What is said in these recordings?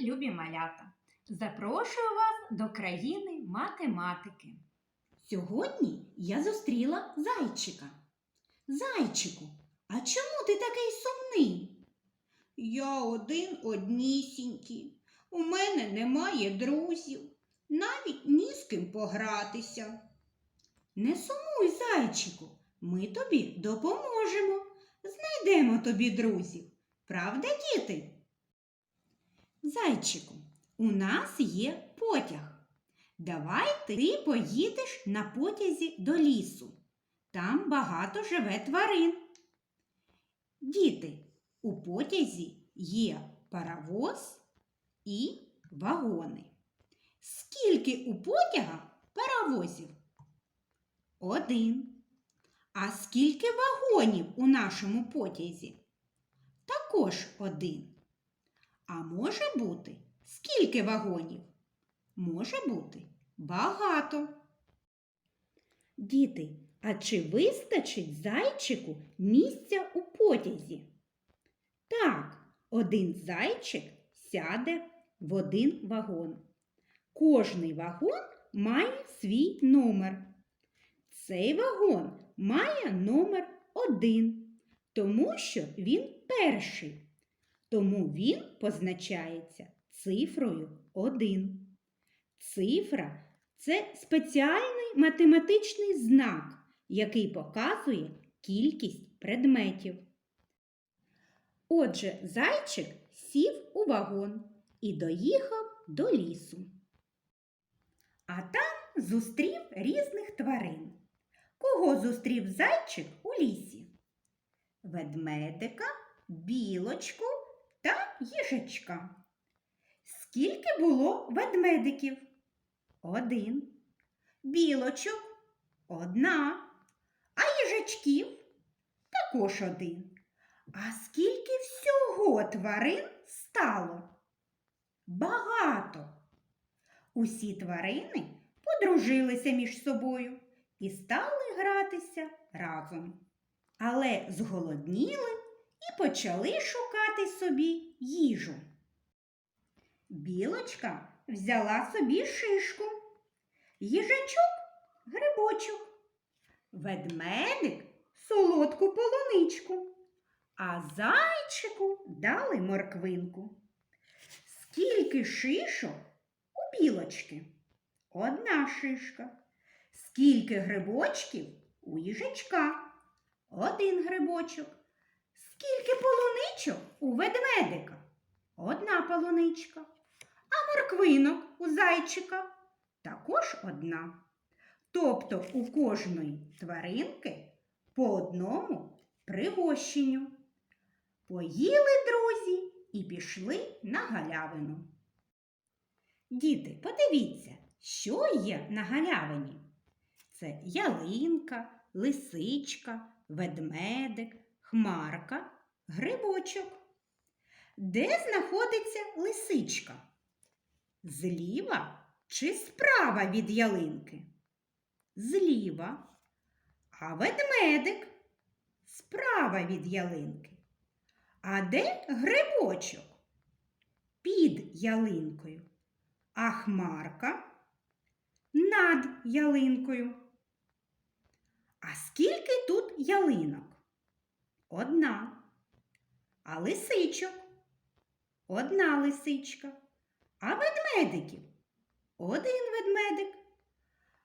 любі малята! Запрошую вас до країни математики. Сьогодні я зустріла зайчика. Зайчику, а чому ти такий сумний? Я один однісінький. У мене немає друзів, навіть ні з ким погратися. Не сумуй, зайчику, ми тобі допоможемо. Знайдемо тобі друзів. Правда, діти? Зайчику, у нас є потяг. Давай ти поїдеш на потязі до лісу. Там багато живе тварин. Діти, у потязі є паровоз і вагони. Скільки у потяга паровозів? Один. А скільки вагонів у нашому потязі? Також один. А може бути скільки вагонів? Може бути багато. Діти, а чи вистачить зайчику місця у потязі? Так, один зайчик сяде в один вагон. Кожний вагон має свій номер. Цей вагон має номер один, тому що він перший. Тому він позначається цифрою 1. Цифра це спеціальний математичний знак, який показує кількість предметів. Отже, зайчик сів у вагон і доїхав до лісу. А там зустрів різних тварин. Кого зустрів зайчик у лісі? Ведмедика, білочку їжачка. Скільки було ведмедиків? Один. Білочок одна. А їжачків також один. А скільки всього тварин стало? Багато. Усі тварини подружилися між собою і стали гратися разом. Але зголодніли і почали шукати собі їжу. Білочка взяла собі шишку, їжачок грибочок, ведмедик солодку полуничку, а зайчику дали морквинку. Скільки шишок у білочки? Одна шишка. Скільки грибочків у їжачка? Один грибочок. Скільки полуничок у ведмедика? Одна полуничка. А морквинок у зайчика також одна. Тобто у кожної тваринки по одному пригощенню. Поїли друзі і пішли на галявину. Діти, подивіться, що є на галявині. Це ялинка, лисичка, ведмедик, хмарка, грибочок. Де знаходиться лисичка? Зліва чи справа від ялинки? Зліва. А ведмедик справа від ялинки. А де грибочок? Під ялинкою. А хмарка над ялинкою. А скільки тут ялинок? Одна. А лисичок? Одна лисичка. А ведмедиків? Один ведмедик.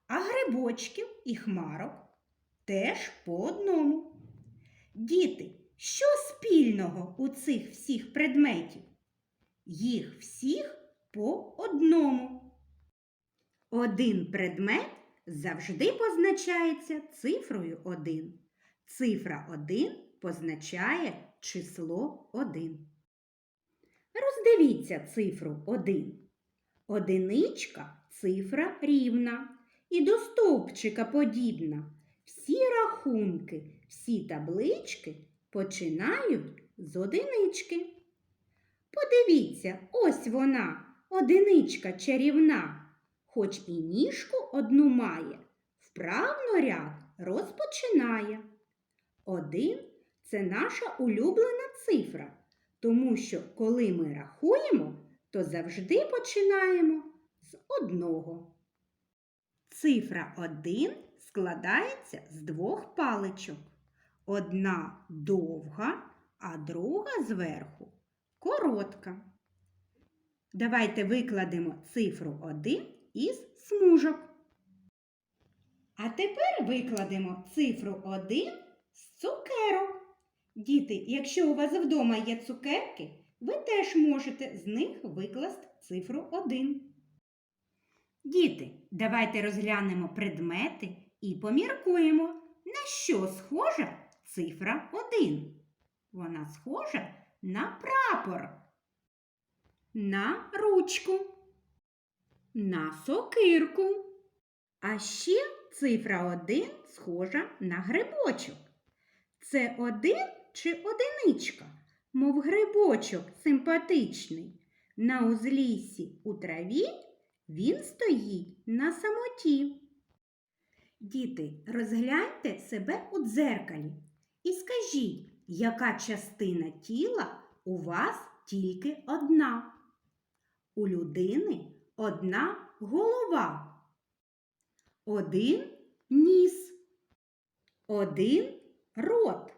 А грибочків і хмарок теж по одному. Діти, що спільного у цих всіх предметів? Їх всіх по одному. Один предмет завжди позначається цифрою 1. Цифра 1 позначає число 1. Роздивіться цифру 1. Одиничка цифра рівна і до стовпчика подібна. Всі рахунки, всі таблички починають з одинички. Подивіться, ось вона, одиничка чарівна, хоч і ніжку одну має, вправно ряд розпочинає. Один це наша улюблена цифра, тому що коли ми рахуємо, то завжди починаємо з одного. Цифра 1 складається з двох паличок. Одна довга, а друга зверху коротка. Давайте викладемо цифру 1 із смужок. А тепер викладемо цифру 1 з цукерок. Діти, якщо у вас вдома є цукерки, ви теж можете з них викласти цифру 1. Діти, давайте розглянемо предмети і поміркуємо, на що схожа цифра 1. Вона схожа на прапор, на ручку, на сокирку. А ще цифра 1 схожа на грибочок. Це один чи одиничка, мов грибочок симпатичний. На узліссі у траві він стоїть на самоті. Діти, розгляньте себе у дзеркалі і скажіть, яка частина тіла у вас тільки одна. У людини одна голова, один ніс, один рот,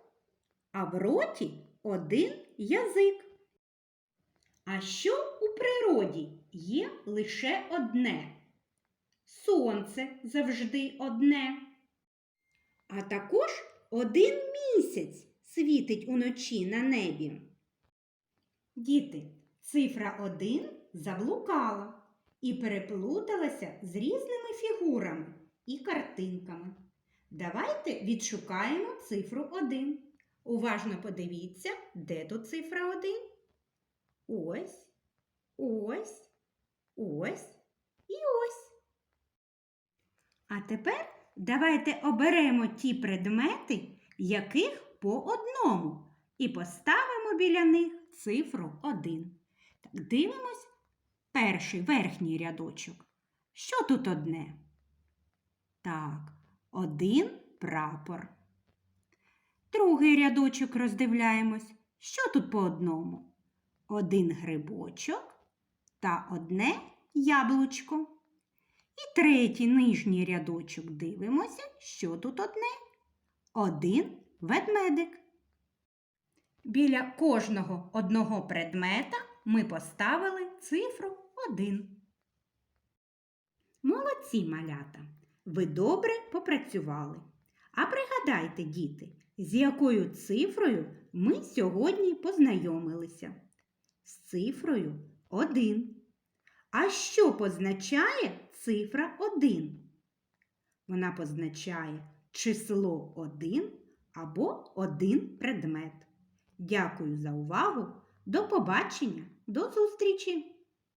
а в роті один язик. А що у природі є лише одне? Сонце завжди одне. А також один місяць світить уночі на небі. Діти, цифра 1 заблукала і переплуталася з різними фігурами і картинками. Давайте відшукаємо цифру 1. Уважно подивіться, де тут цифра 1. Ось, ось, ось і ось. А тепер давайте оберемо ті предмети, яких по одному, і поставимо біля них цифру 1. Так, дивимось перший верхній рядочок. Що тут одне? Так, один прапор. Другий рядочок роздивляємось. Що тут по одному? Один грибочок та одне яблучко. І третій нижній рядочок дивимося, що тут одне. Один ведмедик. Біля кожного одного предмета ми поставили цифру 1. Молодці малята! Ви добре попрацювали. А пригадайте, діти, з якою цифрою ми сьогодні познайомилися? З цифрою 1. А що позначає цифра 1? Вона позначає число 1 або один предмет. Дякую за увагу. До побачення, до зустрічі!